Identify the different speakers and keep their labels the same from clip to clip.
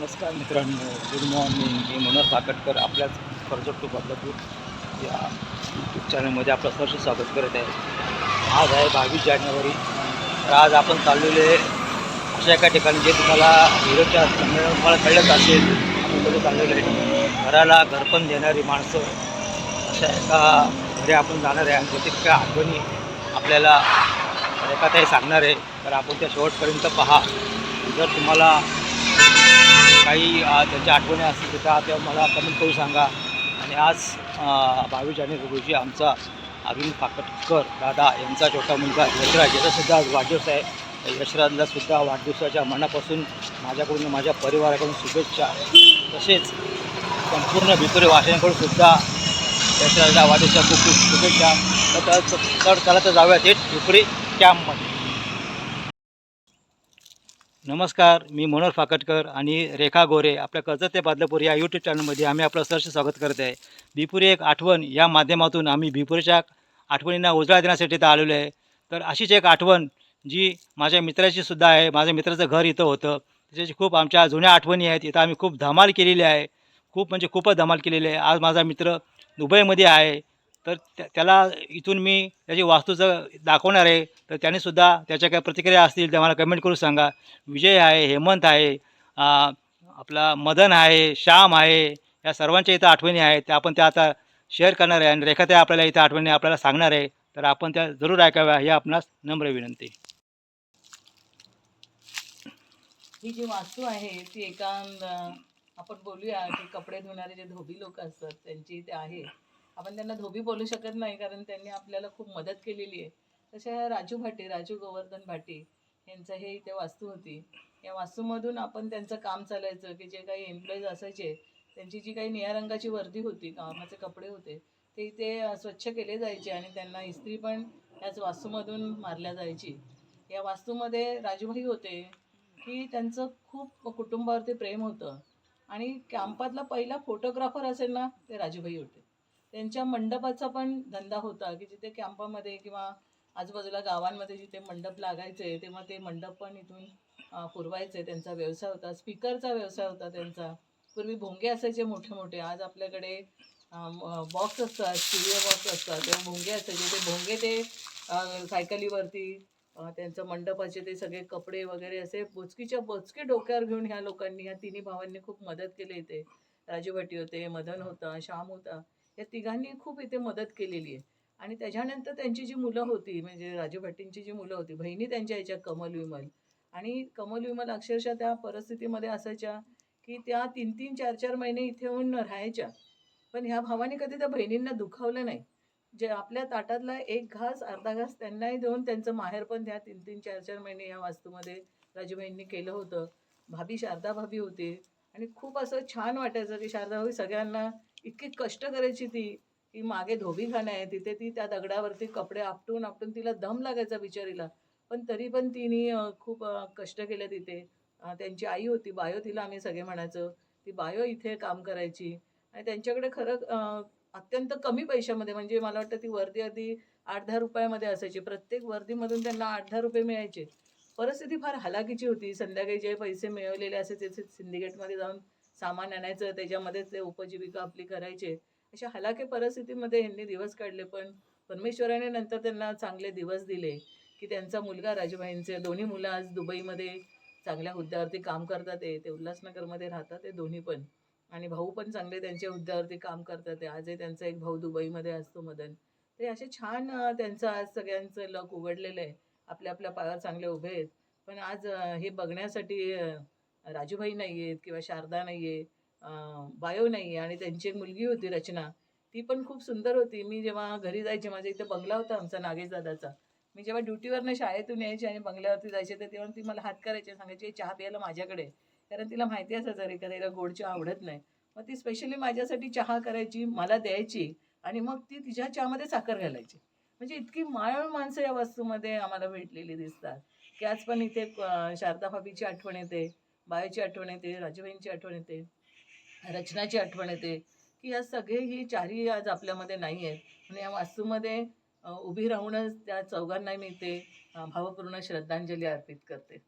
Speaker 1: नमस्कार मित्रांनो good morning. मी मनोहर काकटकर आपल्याच कर्जत टू बदलापूर या यूट्यूब चॅनलमध्ये आपलं सहर्ष स्वागत करत आहे. आज आहे बावीस जानेवारी. तर आज आपण चाललेले अशा एका ठिकाणी जे तुम्हाला हिरोच्या संदर्भात तुम्हाला कळलंच असेल आपण चाललेलं आहे. घराला घरपण देणारी माणसं अशा एका घरी आपण जाणार आहे आणि त्याची त्या आठवणी आपल्याला रेखाताई सांगणार आहे. तर आपण त्या शेवटपर्यंत पहा. जर तुम्हाला काही त्यांच्या त्याच्या आठवणी असतील तर त्या त्या मला कमेंट करून सांगा. आणि आज बावीस जानेवारी रोजी आमचा अरविंद फाकटकर दादा यांचा छोटा मुलगा यशराज याचासुद्धा आज वाढदिवस आहे. यशराजला सुद्धा वाढदिवसाच्या मनापासून माझ्याकडून माझ्या परिवाराकडून शुभेच्छा. तसेच संपूर्ण भितुरे वासियांकडून सुद्धा यशराजला वाढदिवसा खूप खूप शुभेच्छा. तर तर- तर चला तर जाऊया थेट भिपुरी कॅम्पमध्ये नमस्कार मी मनोहर फाकटकर आणि रेखा गोरे आपल्या कर्जत ते बदलापूर या यूट्यूब चॅनलमध्ये आम्ही आपलं सहर्ष स्वागत करत आहे. भिपुरी एक आठवण या माध्यमातून आम्ही भिपुरीच्या आठवणींना उजळा देण्यासाठी इथं आलेलो आहे. तर अशीच एक आठवण जी माझ्या मित्राची सुद्धा आहे माझ्या मित्राचं घर इथं होतं. त्याची खूप आमच्या जुन्या आठवणी आहेत इथं आम्ही खूप धमाल केलेली आहे. खूप म्हणजे खूपच धमाल केलेली आहे. आज माझा मित्र दुबईमध्ये आहे. तर त्या त्याला इथून मी त्याची वास्तूचं दाखवणार आहे तर त्यानेसुद्धा त्याच्या काही प्रतिक्रिया असतील त्या मला कमेंट करून सांगा. विजय आहे हेमंत आहे आपला मदन आहे श्याम आहे या सर्वांच्या इथं आठवणी आहेत. त्या आपण त्या आता शेअर करणार आहे आणि रेखाताई आपल्याला इथं आठवणी आपल्याला सांगणार आहे. तर आपण त्या जरूर ऐकाव्या ही आपणास नम्र विनंती.
Speaker 2: ही जी वास्तू आहे ती एका आपण बोलूया की कपडे धुणारे जे धोबी लोक असतात त्यांची इथे आहे. आपण त्यांना धोबी बोलू शकत नाही कारण त्यांनी आपल्याला खूप मदत केलेली आहे. तशा राजू भाटे राजू गोवर्धन भाटे यांचं हे इथे वास्तू होती. या वास्तूमधून आपण त्यांचं काम चालायचं की जे काही एम्प्लॉईज असायचे त्यांची जी काही निळ्या रंगाची वर्दी होती कामाचे कपडे होते ते इथे स्वच्छ केले जायचे आणि त्यांना इस्त्री पण याच वास्तूमधून मारल्या जायची. या वास्तूमध्ये राजूभाई होते की त्यांचं खूप कुटुंबावरती प्रेम होतं आणि कॅम्पातला पहिला फोटोग्राफर असेल ना ते राजूभाई होते. त्यांच्या मंडपाचा पण धंदा होता की जिथे कॅम्पामध्ये किंवा आजूबाजूला गावांमध्ये जिथे मंडप लागायचे तेव्हा ते मंडप पण इथून पुरवायचे. त्यांचा व्यवसाय होता स्पीकरचा व्यवसाय होता त्यांचा. पूर्वी भोंगे असायचे मोठे मोठे आज आपल्याकडे बॉक्स असतात स्टुडिओ बॉक्स असतात. तेव्हा भोंगे असायचे. ते भोंगे ते सायकलीवरती त्यांचं मंडपाचे ते सगळे कपडे वगैरे असे बोचकीच्या बोचके डोक्यावर घेऊन ह्या लोकांनी ह्या तिन्ही भावांनी खूप मदत केली इथे. राजू होते मदन होता श्याम होता. या तिघांनी खूप इथे मदत केलेली आहे. आणि त्याच्यानंतर त्यांची जी मुलं होती म्हणजे राजू भट्टींची जी मुलं होती बहिणी त्यांच्या याच्या कमल विमल. आणि कमल विमल अक्षरशः त्या परिस्थितीमध्ये असायच्या की त्या तीन तीन चार चार महिने इथे येऊन राहायच्या. पण ह्या भावाने कधी त्या बहिणींना दुखावलं नाही. जे आपल्या ताटातला एक घास अर्धा घास त्यांनाही देऊन त्यांचं माहेर पण त्या तीन तीन चार चार महिने या वास्तूमध्ये राजूबाईंनी केलं होतं. भाभी शारदा भाभी होते. आणि खूप असं छान वाटायचं की शारदा भाभी सगळ्यांना इतकी कष्ट करायची ती. की मागे धोबीखाना आहे तिथे ती त्या दगडावरती कपडे आपटून आपटून तिला दम लागायचा बिचारीला. पण तरी पण तिने खूप कष्ट केले तिथे. त्यांची आई होती बायो तिला आम्ही सगळे म्हणायचं ती बायो इथे काम करायची. आणि त्यांच्याकडे खरं अत्यंत कमी पैशामध्ये म्हणजे मला वाटतं ती वर्दी आधी आठ दहा रुपयामध्ये असायची. प्रत्येक वर्दीमधून त्यांना आठ दहा रुपये मिळायचे. परिस्थिती फार हलाखीची होती. संध्याकाळी जे पैसे मिळवलेले असे ते सिंडिकेटमध्ये जाऊन सामान आणायचं त्याच्यामध्येच ते उपजीविका आपली करायचे. अशा हलाखी परिस्थितीमध्ये यांनी दिवस काढले पण परमेश्वराने नंतर त्यांना चांगले दिवस दिले की त्यांचा मुलगा राजूभाईंचे दोन्ही मुलं आज दुबईमध्ये चांगल्या हुद्द्यावरती काम करतात आहे ते उल्हासनगरमध्ये राहतात ते दोन्ही पण. आणि भाऊ पण चांगले त्यांच्या हुद्द्यावरती काम करतात आहे आजही त्यांचा एक भाऊ दुबईमध्ये असतो मदन. ते असे छान त्यांचं आज सगळ्यांचं लक उघडलेलं आहे. आपल्या आपल्या पायावर चांगले उभे आहेत. पण आज हे बघण्यासाठी राजूभाई नाही आहेत किंवा शारदा नाही आहे बायो नाही आहे आणि त्यांची एक मुलगी होती रचना ती पण खूप सुंदर होती. मी जेव्हा घरी जायचे माझ्या इथे बंगला होता आमचा नागेश दादाचा मी जेव्हा ड्युटीवरनं शाळेतून यायचे आणि बंगल्यावरती जायचे तर तेव्हा ती मला हात करायचे सांगायची चहा प्यायला माझ्याकडे कारण तिला माहिती असायचं रे का तिला गोड चहा आवडत नाही. मग ती स्पेशली माझ्यासाठी चहा करायची मला द्यायची आणि मग ती तिच्या चहामध्ये साखर घालायची. म्हणजे इतकी माळ माणसं या वस्तूमध्ये आम्हाला भेटलेली दिसतात. की आज पण इथे शारदा भाभीची आठवण येते बायोची आठवण येते राजूबाईंची आठवण येते. रचनाची आठवण येते की या सगळे ही चारही आज आपल्यामध्ये नाही आहेत. आणि या वास्तूमध्ये उभी राहूनच त्या चौघांना मी ते भावपूर्ण श्रद्धांजली अर्पित करते.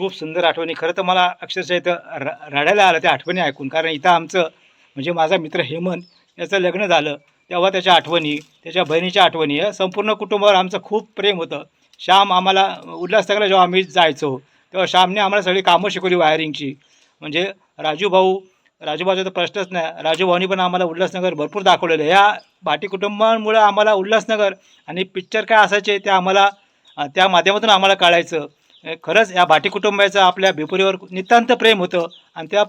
Speaker 1: खूप सुंदर आठवणी. खरं तर मला अक्षरशः इथं र रडायला आलं त्या आठवणी ऐकून. कारण इथं आमचं म्हणजे माझा मित्र हेमंत याचं लग्न झालं. तेव्हा त्याच्या आठवणी त्याच्या बहिणीच्या आठवणी या संपूर्ण कुटुंबावर आमचं खूप प्रेम होतं. श्याम आम्हाला उल्हासनगरला जेव्हा आम्ही जायचो तेव्हा श्यामने आम्हाला सगळी कामं शिकवली वायरिंगची. म्हणजे राजू भाऊ राजूबाजूचा तर प्रश्नच नाही. राजूभाऊनी पण आम्हाला उल्हासनगर भरपूर दाखवलेलं आहे. या भाटी कुटुंबांमुळं आम्हाला उल्हासनगर आणि पिक्चर काय असायचे ते आम्हाला त्या माध्यमातून आम्हाला कळायचं. खरंच या भाटी कुटुंबाचं आपल्या भिपुरीवर नितांत प्रेम होतं आणि त्या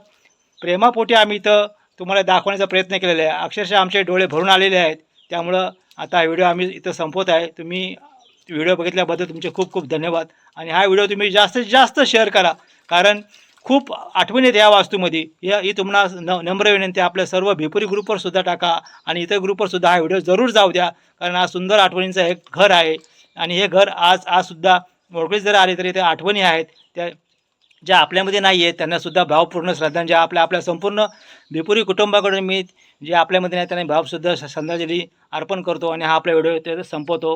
Speaker 1: प्रेमापोटी आम्ही इथं तुम्हाला दाखवण्याचा प्रयत्न केलेला आहे. अक्षरशः आमचे डोळे भरून आलेले आहेत. त्यामुळं आता हा व्हिडिओ आम्ही इथं संपवत आहे. तुम्ही व्हिडिओ बघितल्याबद्दल तुमचे खूप खूप धन्यवाद. आणि हा व्हिडिओ तुम्ही जास्तीत जास्त शेअर करा. कारण खूप आठवणी आहेत या वास्तूमध्ये. या ही तुम्हाला न नम्र विनंती आपल्या सर्व भिपुरी ग्रुपवर सुद्धा टाका आणि इतर ग्रुपवर सुद्धा हा व्हिडिओ जरूर जाऊ द्या. कारण हा सुंदर आठवणींचं एक घर आहे. आणि हे घर आज आजसुद्धा मोडकळीत जर आले तरी ते आठवणी आहेत. त्या ज्या आपल्यामध्ये नाही आहेत त्यांनासुद्धा भावपूर्ण श्रद्धांजली. आपल्या आपल्या संपूर्ण भिपुरी कुटुंबाकडून मी जे आपल्यामध्ये नाही त्यांना भावसुद्धा श्रद्धांजली अर्पण करतो आणि हा आपला व्हिडिओ ते संपवतो.